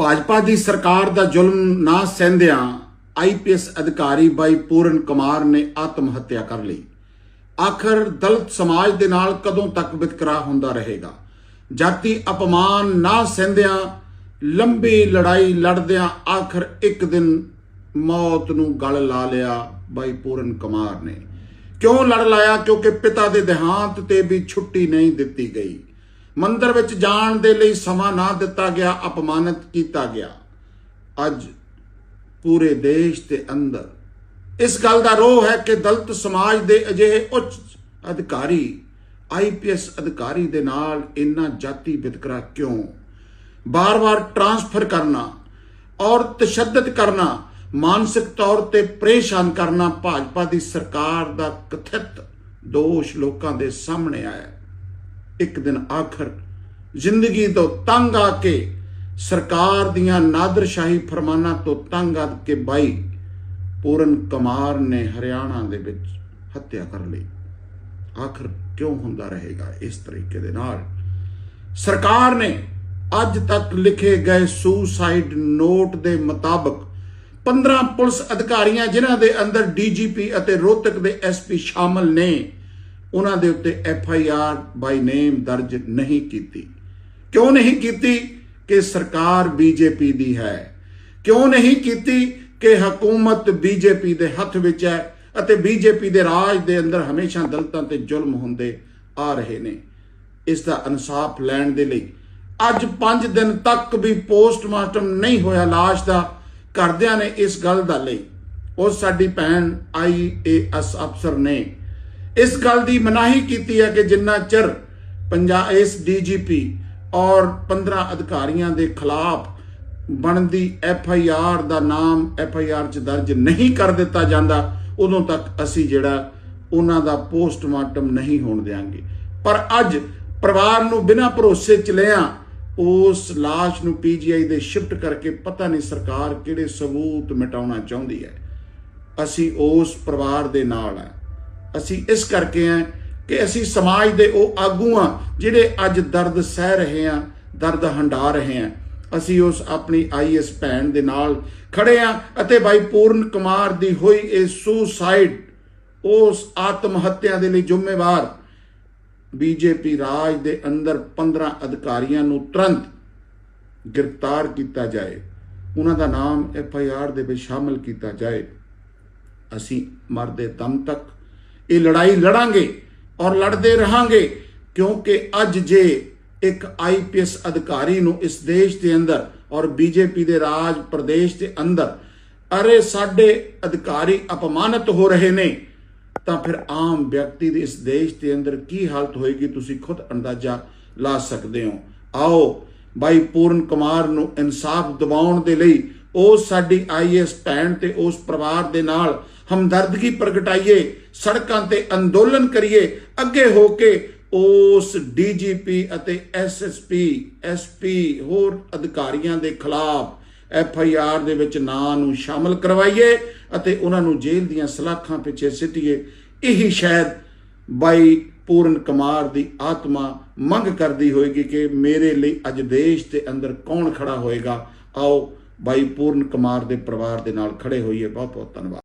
ਭਾਜਪਾ ਦੀ ਸਰਕਾਰ ਦਾ ਜ਼ੁਲਮ ਨਾ ਸਹਿੰਦਿਆਂ ਆਈਪੀਐਸ ਅਧਿਕਾਰੀ ਬਾਈ ਪੂਰਨ ਕੁਮਾਰ ਨੇ ਆਤਮ ਹੱਤਿਆ ਕਰ ਲਈ। ਆਖਰ ਦਲਿਤ ਸਮਾਜ ਦੇ ਨਾਲ ਕਦੋਂ ਤੱਕ ਵਿਤਕਰਾ ਹੁੰਦਾ ਰਹੇਗਾ? ਜਾਤੀ ਅਪਮਾਨ ਨਾ ਸਹਿੰਦਿਆਂ, ਲੰਬੀ ਲੜਾਈ ਲੜਦਿਆਂ ਆਖਰ ਇੱਕ ਦਿਨ ਮੌਤ ਨੂੰ ਗਲ ਲਾ ਲਿਆ ਬਾਈ ਪੂਰਨ ਕੁਮਾਰ ਨੇ। ਕਿਉਂ ਲੜ ਲਾਇਆ? ਕਿਉਂਕਿ ਪਿਤਾ ਦੇ ਦੇਹਾਂਤ ਤੇ ਵੀ ਛੁੱਟੀ ਨਹੀਂ ਦਿੱਤੀ ਗਈ। ਮੰਦਰ ਵਿੱਚ ਜਾਣ ਦੇ ਲਈ ਸਮਾਂ ਨਾ ਦਿੱਤਾ ਗਿਆ, ਅਪਮਾਨਿਤ ਕੀਤਾ ਗਿਆ। ਅੱਜ ਪੂਰੇ ਦੇਸ਼ ਦੇ ਅੰਦਰ ਇਸ ਗੱਲ ਦਾ ਰੋਹ ਹੈ ਕਿ ਦਲਿਤ ਸਮਾਜ ਦੇ ਅਜਿਹੇ ਉੱਚ ਅਧਿਕਾਰੀ ਆਈਪੀਐਸ ਅਧਿਕਾਰੀ ਦੇ ਨਾਲ ਇੰਨਾ ਜਾਤੀ ਵਿਤਕਰਾ ਕਿਉਂ? ਬਾਰ-ਬਾਰ ਟਰਾਂਸਫਰ ਕਰਨਾ, ਔਰ ਤਸ਼ੱਦਦ ਕਰਨਾ, ਮਾਨਸਿਕ ਤੌਰ ਤੇ ਪਰੇਸ਼ਾਨ ਕਰਨਾ ਭਾਜਪਾ ਦੀ ਸਰਕਾਰ ਦਾ ਕਥਿਤ ਦੋਸ਼ ਲੋਕਾਂ ਦੇ ਸਾਹਮਣੇ ਆਇਆ। ਇੱਕ ਦਿਨ ਆਖਰ ਜ਼ਿੰਦਗੀ ਤੋਂ ਤੰਗ ਆ ਕੇ ਸਰਕਾਰ ਦੀਆਂ ਨਾਦਰਸ਼ਾਹੀ ਫਰਮਾਨਾਂ ਤੋਂ ਤੰਗ ਆ ਕੇ ਬਾਈ ਪੂਰਨ ਕੁਮਾਰ ਨੇ ਹਰਿਆਣਾ ਦੇ ਵਿੱਚ ਹੱਤਿਆ ਕਰ ਲਈ। ਆਖਰ ਕਿਉਂ ਹੁੰਦਾ ਰਹੇਗਾ ਇਸ ਤਰੀਕੇ ਦੇ ਨਾਲ? ਸਰਕਾਰ ਨੇ ਅੱਜ ਤੱਕ ਲਿਖੇ ਗਏ ਸੁਸਾਈਡ ਨੋਟ ਦੇ ਮੁਤਾਬਕ 15 ਪੁਲਿਸ ਅਧਿਕਾਰੀਆਂ ਜਿਨ੍ਹਾਂ ਦੇ ਅੰਦਰ ਡੀਜੀਪੀ ਅਤੇ ਰੋਹਤਕ ਦੇ ਐਸਪੀ ਸ਼ਾਮਲ ਨੇ ਉਹਨਾਂ ਦੇ ਉੱਤੇ ਐਫ ਆਈ ਆਰ ਬਾਈ ਨੇਮ ਦਰਜ ਨਹੀਂ ਕੀਤੀ। ਕਿਉਂ ਨਹੀਂ ਕੀਤੀ ਕਿ ਸਰਕਾਰ ਬੀਜੇਪੀ ਦੀ ਹੈ? ਕਿਉਂ ਨਹੀਂ ਕੀਤੀ ਕਿ ਹਕੂਮਤ ਬੀਜੇਪੀ ਦੇ ਹੱਥ ਵਿੱਚ ਹੈ ਅਤੇ ਬੀਜੇਪੀ ਦੇ ਰਾਜ ਦੇ ਅੰਦਰ ਹਮੇਸ਼ਾ ਦਲਤਾਂ ਤੇ ਜ਼ੁਲਮ ਹੁੰਦੇ ਆ ਰਹੇ ਨੇ? ਇਸ ਦਾ ਇਨਸਾਫ ਲੈਣ ਦੇ ਲਈ ਅੱਜ 5 ਦਿਨ ਤੱਕ ਵੀ ਪੋਸਟਮਾਰਟਮ ਨਹੀਂ ਹੋਇਆ ਲਾਸ਼ ਦਾ। ਕਰਦਿਆਂ ਨੇ ਇਸ ਗੱਲ ਦਾ ਲਈ। ਉਹ ਸਾਡੀ ਭੈਣ ਆਈਏਐਸ ਅਫਸਰ ਨੇ ਇਸ ਗੱਲ ਦੀ ਮਨਾਹੀ ਕੀਤੀ ਹੈ ਕਿ ਜਿੰਨਾ ਚਿਰ ਪੰਜਾਬ ਇਸ ਡੀਜੀਪੀ ਔਰ 15 ਅਧਿਕਾਰੀਆਂ ਦੇ ਖਿਲਾਫ ਬਣਦੀ ਐਫ ਆਈ ਆਰ ਦਾ ਨਾਮ ਐਫ ਆਈ ਆਰ ਚ ਦਰਜ ਨਹੀਂ ਕਰ ਦਿੱਤਾ ਜਾਂਦਾ, ਉਦੋਂ ਤੱਕ ਅਸੀਂ ਜਿਹੜਾ ਉਹਨਾਂ ਦਾ ਪੋਸਟਮਾਰਟਮ ਨਹੀਂ ਹੋਣ ਦੇਾਂਗੇ ਪਰ ਅੱਜ ਪਰਿਵਾਰ ਨੂੰ ਬਿਨਾਂ ਭਰੋਸੇ ਚ ਲਿਆ, ਉਸ লাশ ਨੂੰ ਪੀਜੀਆਈ ਦੇ ਸ਼ਿਫਟ ਕਰਕੇ ਪਤਾ ਨਹੀਂ ਸਰਕਾਰ ਕਿਹੜੇ ਸਬੂਤ ਮਿਟਾਉਣਾ ਚਾਹੁੰਦੀ ਹੈ। ਅਸੀਂ ਉਸ ਪਰਿਵਾਰ ਦੇ ਨਾਲ ਆ ਅਸੀਂ ਇਸ ਕਰਕੇ ਆ ਕਿ ਅਸੀਂ ਸਮਾਜ ਦੇ ਉਹ ਆਗੂ ਆ ਜਿਹੜੇ ਅੱਜ ਦਰਦ ਸਹਿ ਰਹੇ ਆ, ਦਰਦ ਹੰਡਾ ਰਹੇ ਆ। ਅਸੀਂ ਉਸ ਆਪਣੀ ਆਈਐਸ ਭੈਣ ਦੇ ਨਾਲ ਖੜੇ ਆ ਅਤੇ ਭਾਈ ਪੂਰਨ ਕੁਮਾਰ ਦੀ ਹੋਈ ਇਹ ਸੁਸਾਈਡ, ਉਸ ਆਤਮ ਹੱਤਿਆ ਦੇ ਲਈ ਜ਼ਿੰਮੇਵਾਰ ਬੀਜੇਪੀ ਰਾਜ ਦੇ ਅੰਦਰ 15 ਅਧਿਕਾਰੀਆਂ ਨੂੰ ਤੁਰੰਤ ਗ੍ਰਿਫਤਾਰ ਕੀਤਾ ਜਾਏ। ਉਹਨਾਂ ਦਾ ਨਾਮ ਐਫ ਆਈ ਆਰ ਦੇ ਵਿੱਚ ਸ਼ਾਮਲ ਕੀਤਾ ਜਾਏ। ਅਸੀਂ ਮਰਦੇ ਦਮ ਤੱਕ ਇਹ ਲੜਾਈ ਲੜਾਂਗੇ ਔਰ ਲੜਦੇ ਰਹਾਂਗੇ ਕਿਉਂਕਿ ਅੱਜ ਜੇ ਇੱਕ ਆਈਪੀਐਸ ਅਧਿਕਾਰੀ ਨੂੰ ਇਸ ਦੇਸ਼ ਦੇ ਅੰਦਰ ਔਰ ਬੀਜੇਪੀ ਦੇ ਰਾਜ ਪ੍ਰਦੇਸ਼ ਦੇ ਅੰਦਰ ਅਰੇ ਸਾਡੇ ਅਧਿਕਾਰੀ ਅਪਮਾਨਿਤ ਹੋ ਰਹੇ ਨੇ, ਤਾਂ ਫਿਰ ਆਮ ਵਿਅਕਤੀ ਦੀ ਇਸ ਦੇਸ਼ ਦੇ ਅੰਦਰ ਕੀ ਹਾਲਤ ਹੋਏਗੀ ਤੁਸੀਂ ਖੁਦ ਅੰਦਾਜ਼ਾ ਲਾ ਸਕਦੇ ਹੋ। ਆਓ ਬਾਈ ਪੂਰਨ ਕੁਮਾਰ ਨੂੰ ਇਨਸਾਫ ਦਿਵਾਉਣ ਦੇ ਲਈ ਉਹ ਸਾਡੀ ਆਈਐਸ ਭੈਣ ਤੇ ਉਸ ਪਰਿਵਾਰ ਦੇ ਨਾਲ ਹਮਦਰਦਗੀ ਪ੍ਰਗਟਾਈਏ, ਸੜਕਾਂ ਤੇ ਅੰਦੋਲਨ ਕਰੀਏ, ਅੱਗੇ ਹੋ ਕੇ ਉਸ ਡੀਜੀਪੀ ਅਤੇ ਐਸਐਸਪੀ ਐਸਪੀ ਹੋਰ ਅਧਿਕਾਰੀਆਂ ਦੇ ਖਿਲਾਫ ਐਫ ਆਈ ਆਰ ਦੇ ਵਿੱਚ ਨਾਂ ਨੂੰ ਸ਼ਾਮਲ ਕਰਵਾਈਏ ਅਤੇ ਉਹਨਾਂ ਨੂੰ ਜੇਲ੍ਹ ਦੀਆਂ ਸਲਾਖਾਂ ਪਿੱਛੇ ਸਿੱਟੀਏ। ਇਹੀ ਸ਼ਾਇਦ ਬਾਈ ਪੂਰਨ ਕੁਮਾਰ ਦੀ ਆਤਮਾ ਮੰਗ ਕਰਦੀ ਹੋਏਗੀ ਕਿ ਮੇਰੇ ਲਈ ਅੱਜ ਦੇਸ਼ ਦੇ ਅੰਦਰ ਕੌਣ ਖੜਾ ਹੋਏਗਾ। ਆਓ ਬਾਈ ਪੂਰਨ ਕੁਮਾਰ ਦੇ ਪਰਿਵਾਰ ਦੇ ਨਾਲ ਖੜੇ ਹੋਈਏ। ਬਹੁਤ ਬਹੁਤ ਧੰਨਵਾਦ।